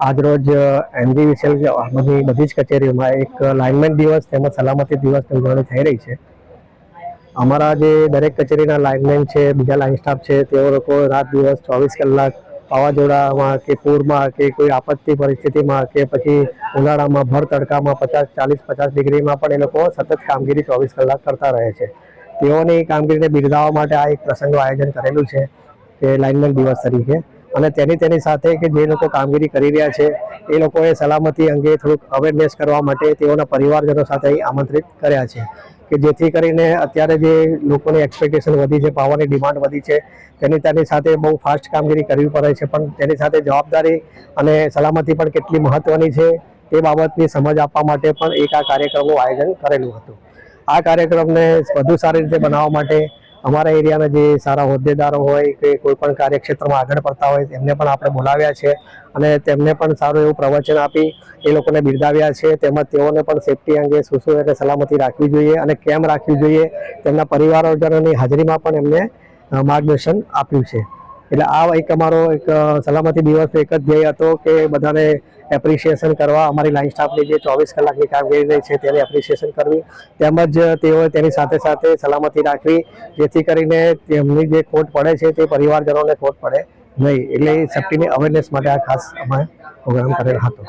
આજરોજ એનજીવીસીએલ બધી બધી જ કચેરીઓમાં એક લાઇનમેન દિવસ તેમજ સલામતી દિવસની ઉજવણી થઈ રહી છે. અમારા જે દરેક કચેરીના લાઇનમેન છે, બીજા લાઇન સ્ટાફ છે, તેઓ લોકો રાત દિવસ ચોવીસ કલાક વાવાઝોડામાં કે પૂરમાં કે કોઈ આપત્તિ પરિસ્થિતિમાં કે પછી ઉનાળામાં ભર તડકામાં પચાસ, ચાલીસ, પચાસ ડિગ્રીમાં પણ એ લોકો સતત કામગીરી ચોવીસ કલાક કરતા રહે છે. તેઓની કામગીરીને બિરદાવવા માટે આ એક પ્રસંગનું આયોજન કરેલું છે કે લાઇનમેન દિવસ તરીકે. અને તેની તેની સાથે કે જે લોકો કામગીરી કરી રહ્યા છે, એ લોકોએ સલામતી અંગે થોડુંક અવેરનેસ કરવા માટે તેઓના પરિવારજનો સાથે આમંત્રિત કર્યા છે. કે જેથી કરીને અત્યારે જે લોકોની એક્સપેક્ટેશન વધી છે પાવરની ડિમાન્ડ વધી છે, તેની તેની સાથે બહુ ફાસ્ટ કામગીરી કરવી પડે છે, પણ તેની સાથે જવાબદારી અને સલામતી પણ કેટલી મહત્વની છે તે બાબતની સમજ આપવા માટે પણ એક આ કાર્યક્રમનું આયોજન કરેલું હતું. આ કાર્યક્રમને વધુ સારી રીતે બનાવવા માટે અમારા એરિયાના જે સારા હોદ્દેદારો હોય કે કોઈ પણ કાર્યક્ષેત્રમાં આગળ પડતા હોય એમને પણ આપણે બોલાવ્યા છે અને તેમને પણ સારું એવું પ્રવચન આપી એ લોકોને બિરદાવ્યા છે. તેમજ તેઓને પણ સેફટી અંગે શું એટલે સલામતી રાખવી જોઈએ અને કેમ રાખવી જોઈએ તેમના પરિવારજનોની હાજરીમાં પણ એમને માર્ગદર્શન આપ્યું છે. એટલે આ એક અમારો એક સલામતી દિવસ એક જ ધ્યેય હતો કે બધાને એપ્રિશિએશન કરવા. અમારી લાઈન સ્ટાફની જે ચોવીસ કલાકની કામગીરી રહી છે તેને એપ્રિશિએશન કરવી. તેમજ તેઓએ તેની સાથે સાથે સલામતી રાખવી, જેથી કરીને તેમની જે ખોટ પડે છે તે પરિવારજનોને ખોટ પડે નહીં. એટલે સેફ્ટીની અવેરનેસ માટે આ ખાસ અમે પ્રોગ્રામ કરેલ હતો.